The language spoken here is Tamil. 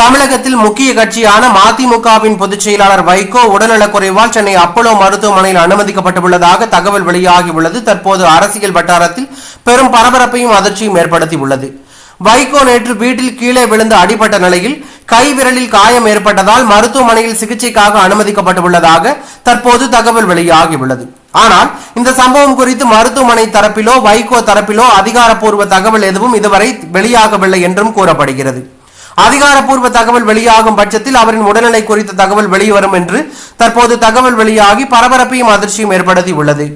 தமிழகத்தில் முக்கிய கட்சியான மதிமுகவின் பொதுச் செயலாளர் வைகோ உடல்நலக்குறைவால் சென்னை அப்போலோ மருத்துவமனையில் அனுமதிக்கப்பட்டுள்ளதாக தகவல் வெளியாகியுள்ளது. தற்போது அரசியல் வட்டாரத்தில் பெரும் பரபரப்பையும் அதிர்ச்சியும் ஏற்படுத்தியுள்ளது. வைகோ நேற்று வீட்டில் கீழே விழுந்து அடிபட்ட நிலையில் கை விரலில் காயம் ஏற்பட்டதால் மருத்துவமனையில் சிகிச்சைக்காக அனுமதிக்கப்பட்டுள்ளதாக தற்போது தகவல் வெளியாகியுள்ளது. ஆனால் இந்த சம்பவம் குறித்து மருத்துவமனை தரப்பிலோ வைகோ தரப்பிலோ அதிகாரப்பூர்வ தகவல் எதுவும் இதுவரை வெளியாகவில்லை என்றும் கூறப்படுகிறது. அதிகாரப்பூர்வ தகவல் வெளியாகும் பட்சத்தில் அவரின் உடல்நிலை குறித்த தகவல் வெளிவரும் என்று தற்போது தகவல் வெளியாகி பரபரப்பையும் அதிர்ச்சியும் ஏற்படுத்தி உள்ளது